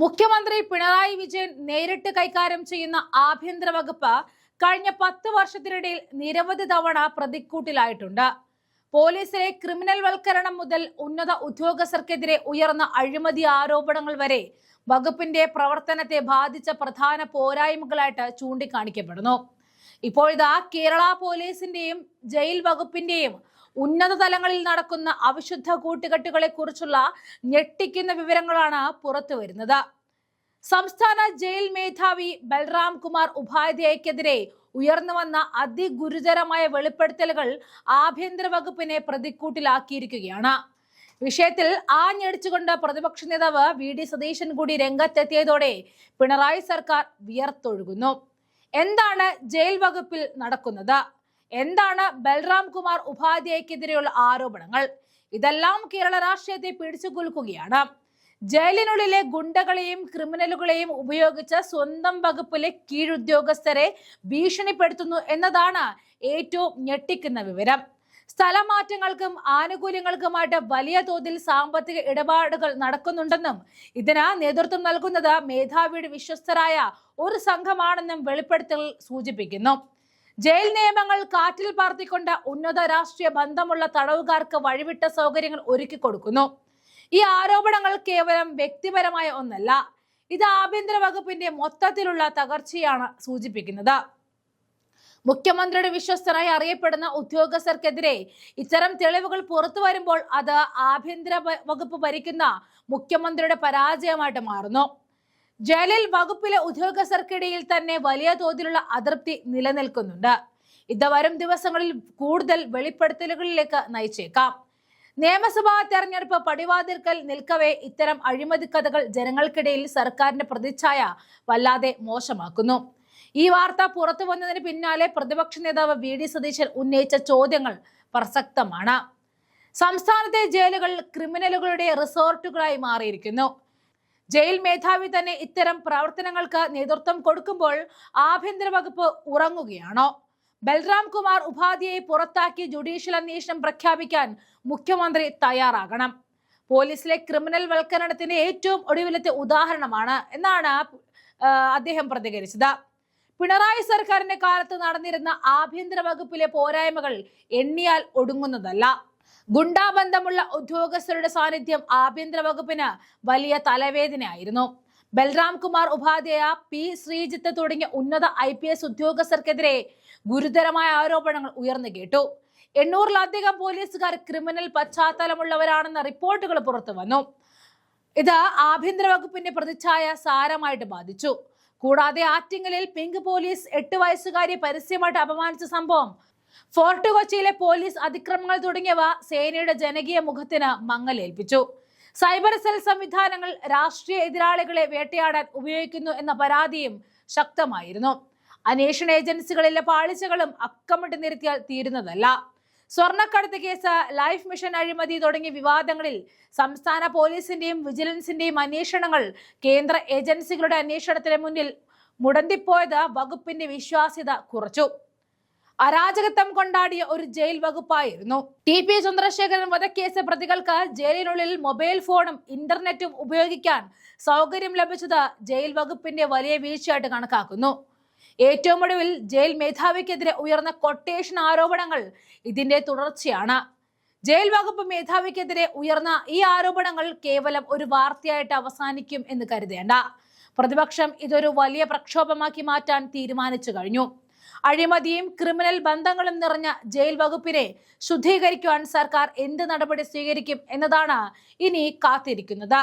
മുഖ്യമന്ത്രി പിണറായി വിജയൻ നേരിട്ട് കൈകാര്യം ചെയ്യുന്ന ആഭ്യന്തര വകുപ്പ് കഴിഞ്ഞ പത്ത് വർഷത്തിനിടയിൽ നിരവധി തവണ പ്രതിക്കൂട്ടിലായിട്ടുണ്ട്. പോലീസിലെ ക്രിമിനൽ വൽക്കരണം മുതൽ ഉന്നത ഉദ്യോഗസ്ഥർക്കെതിരെ ഉയർന്ന അഴിമതി ആരോപണങ്ങൾ വരെ വകുപ്പിന്റെ പ്രവർത്തനത്തെ ബാധിച്ച പ്രധാന പോരായ്മകളായിട്ട് ചൂണ്ടിക്കാണിക്കപ്പെടുന്നു. ഇപ്പോഴിതാ കേരള പോലീസിന്റെയും ജയിൽ വകുപ്പിന്റെയും ഉന്നത തലങ്ങളിൽ നടക്കുന്ന അവിശുദ്ധ കൂട്ടുകെട്ടുകളെ കുറിച്ചുള്ള ഞെട്ടിക്കുന്ന വിവരങ്ങളാണ് പുറത്തു വരുന്നത്. സംസ്ഥാന ജയിൽ മേധാവി ബൽറാം കുമാർ ഉപാധ്യായക്കെതിരെ ഉയർന്നു വന്ന അതിഗുരുതരമായ വെളിപ്പെടുത്തലുകൾ ആഭ്യന്തര വകുപ്പിനെ പ്രതിക്കൂട്ടിലാക്കിയിരിക്കുകയാണ്. വിഷയത്തിൽ ആഞ്ഞടിച്ചുകൊണ്ട് പ്രതിപക്ഷ നേതാവ് വി ഡി സതീശൻ കൂടി രംഗത്തെത്തിയതോടെ പിണറായി സർക്കാർ വിയർത്തൊഴുകുന്നു. എന്താണ് ജയിൽ വകുപ്പിൽ നടക്കുന്നത്? എന്താണ് ബൽറാം കുമാർ ഉപാധ്യായക്കെതിരെയുള്ള ആരോപണങ്ങൾ? ഇതെല്ലാം കേരള രാഷ്ട്രീയത്തെ പിടിച്ചു കുലുക്കുകയാണ് ജയിലിനുള്ളിലെ ഗുണ്ടകളെയും ക്രിമിനലുകളെയും ഉപയോഗിച്ച് സ്വന്തം വകുപ്പിലെ കീഴുദ്യോഗസ്ഥരെ ഭീഷണിപ്പെടുത്തുന്നു എന്നതാണ് ഏറ്റവും ഞെട്ടിക്കുന്ന വിവരം. സ്ഥലമാറ്റങ്ങൾക്കും ആനുകൂല്യങ്ങൾക്കുമായിട്ട് വലിയ തോതിൽ സാമ്പത്തിക ഇടപാടുകൾ നടക്കുന്നുണ്ടെന്നും ഇതിന് നേതൃത്വം നൽകുന്നത് മേധാവിയുടെ വിശ്വസ്തരായ ഒരു സംഘമാണെന്നും വെളിപ്പെടുത്തൽ സൂചിപ്പിക്കുന്നു. ജയിൽ നിയമങ്ങൾ കാറ്റിൽ പാർത്തിക്കൊണ്ട് ഉന്നത രാഷ്ട്രീയ ബന്ധമുള്ള തടവുകാർക്ക് വഴിവിട്ട സൗകര്യങ്ങൾ ഒരുക്കി കൊടുക്കുന്നു. ഈ ആരോപണങ്ങൾ കേവലം വ്യക്തിപരമായ ഒന്നല്ല ഇത് ആഭ്യന്തര വകുപ്പിന്റെ മൊത്തത്തിലുള്ള തകർച്ചയാണ് സൂചിപ്പിക്കുന്നത്. മുഖ്യമന്ത്രിയുടെ വിശ്വസ്തനായി അറിയപ്പെടുന്ന ഉദ്യോഗസ്ഥർക്കെതിരെ ഇത്തരം തെളിവുകൾ പുറത്തു വരുമ്പോൾ അത് ആഭ്യന്തര വകുപ്പ് ഭരിക്കുന്ന മുഖ്യമന്ത്രിയുടെ പരാജയമായിട്ട് മാറുന്നു. ജയിലിൽ വകുപ്പിലെ ഉദ്യോഗസ്ഥർക്കിടയിൽ തന്നെ വലിയ തോതിലുള്ള അതൃപ്തി നിലനിൽക്കുന്നുണ്ട്. ഇത് വരും ദിവസങ്ങളിൽ കൂടുതൽ വെളിപ്പെടുത്തലുകളിലേക്ക് നയിച്ചേക്കാം. നിയമസഭാ തെരഞ്ഞെടുപ്പ് പടിവാതിൽക്കൽ നിൽക്കവേ ഇത്തരം അഴിമതി കഥകൾ ജനങ്ങൾക്കിടയിൽ സർക്കാരിന്റെ പ്രതിച്ഛായ വല്ലാതെ മോശമാക്കുന്നു. ഈ വാർത്ത പുറത്തു വന്നതിന് പിന്നാലെ പ്രതിപക്ഷ നേതാവ് വി. ഡി. സതീശൻ ഉന്നയിച്ച ചോദ്യങ്ങൾ പ്രസക്തമാണ്. സംസ്ഥാനത്തെ ജയിലുകൾ ക്രിമിനലുകളുടെ റിസോർട്ടുകളായി മാറിയിരിക്കുന്നു. ജയിൽ മേധാവി തന്നെ ഇത്തരം പ്രവർത്തനങ്ങൾക്ക് നേതൃത്വം കൊടുക്കുമ്പോൾ ആഭ്യന്തര വകുപ്പ് ഉറങ്ങുകയാണോ? ബൽറാം കുമാർ ഉപാധ്യയെ പുറത്താക്കി ജുഡീഷ്യൽ അന്വേഷണം പ്രഖ്യാപിക്കാൻ മുഖ്യമന്ത്രി തയ്യാറാകണം. പോലീസിലെ ക്രിമിനൽ വൽക്കരണത്തിന്റെ ഏറ്റവും ഒടുവിലത്തെ ഉദാഹരണമാണ് എന്നാണ് അദ്ദേഹം പ്രതികരിച്ചത്. പിണറായി സർക്കാരിന്റെ കാലത്ത് നടന്നിരുന്ന ആഭ്യന്തര വകുപ്പിലെ പോരായ്മകൾ എണ്ണിയാൽ ഒടുങ്ങുന്നതല്ല. ഗുണ്ടാബന്ധമുള്ള ഉദ്യോഗസ്ഥരുടെ സാന്നിധ്യം ആഭ്യന്തര വകുപ്പിന് വലിയ തലവേദനയായിരുന്നു. ബൽറാം കുമാർ ഉപാധ്യായ പി ശ്രീജിത്ത് തുടങ്ങിയ ഉന്നത ഐ പി എസ് ഉദ്യോഗസ്ഥർക്കെതിരെ ഗുരുതരമായ ആരോപണങ്ങൾ ഉയർന്നു കേട്ടു. എണ്ണൂറിലധികം പോലീസുകാർ ക്രിമിനൽ പശ്ചാത്തലമുള്ളവരാണെന്ന റിപ്പോർട്ടുകൾ പുറത്തു വന്നു. ഇത് ആഭ്യന്തര വകുപ്പിന്റെ പ്രതിച്ഛായ സാരമായിട്ട് ബാധിച്ചു. കൂടാതെ ആറ്റിങ്ങലിൽ പിങ്ക് പോലീസ് എട്ട് വയസ്സുകാരിയെ പരസ്യമായിട്ട് അപമാനിച്ച സംഭവം ഫോർട്ട് കൊച്ചിയിലെ പോലീസ് അതിക്രമങ്ങൾ തുടങ്ങിയവ സേനയുടെ ജനകീയ മുഖത്തിന് മങ്ങലേൽപ്പിച്ചു. സൈബർ സെൽ സംവിധാനങ്ങൾ രാഷ്ട്രീയ എതിരാളികളെ വേട്ടയാടാൻ ഉപയോഗിക്കുന്നു എന്ന പരാതിയും ശക്തമായിരുന്നു. അന്വേഷണ ഏജൻസികളിലെ പാളിച്ചകളും അക്കമിട്ട് നിരത്തിയാൽ തീരുന്നതല്ല. സ്വർണക്കടത്ത് കേസ് ലൈഫ് മിഷൻ അഴിമതി തുടങ്ങിയ വിവാദങ്ങളിൽ സംസ്ഥാന പോലീസിന്റെയും വിജിലൻസിന്റെയും അന്വേഷണങ്ങൾ കേന്ദ്ര ഏജൻസികളുടെ അന്വേഷണത്തിന് മുന്നിൽ മുടന്തിപ്പോയത് വകുപ്പിന്റെ വിശ്വാസ്യത കുറച്ചു. അരാജകത്വം കൊണ്ടാടിയ ഒരു ജയിൽ വകുപ്പായിരുന്നു. ടി പി ചന്ദ്രശേഖരൻ വധക്കേസ് പ്രതികൾക്ക് ജയിലിനുള്ളിൽ മൊബൈൽ ഫോണും ഇന്റർനെറ്റും ഉപയോഗിക്കാൻ സൗകര്യം ലഭിച്ചത് ജയിൽ വകുപ്പിന്റെ വലിയ വീഴ്ചയായിട്ട് കണക്കാക്കുന്നു. ഏറ്റവും ഒടുവിൽ ജയിൽ മേധാവിക്കെതിരെ ഉയർന്ന കൊട്ടേഷൻ ആരോപണങ്ങൾ ഇതിന്റെ തുടർച്ചയാണ്. ജയിൽ വകുപ്പ് മേധാവിക്കെതിരെ ഉയർന്ന ഈ ആരോപണങ്ങൾ കേവലം ഒരു വാർത്തയായിട്ട് അവസാനിക്കും എന്ന് കരുതേണ്ട. പ്രതിപക്ഷം ഇതൊരു വലിയ പ്രക്ഷോഭമാക്കി മാറ്റാൻ തീരുമാനിച്ചു കഴിഞ്ഞു. അഴിമതിയും ക്രിമിനൽ ബന്ധങ്ങളും നിറഞ്ഞ ജയിൽ വകുപ്പിനെ ശുദ്ധീകരിക്കുവാൻ സർക്കാർ എന്ത് നടപടി സ്വീകരിക്കും എന്നതാണ് ഇനി കാത്തിരിക്കുന്നത്.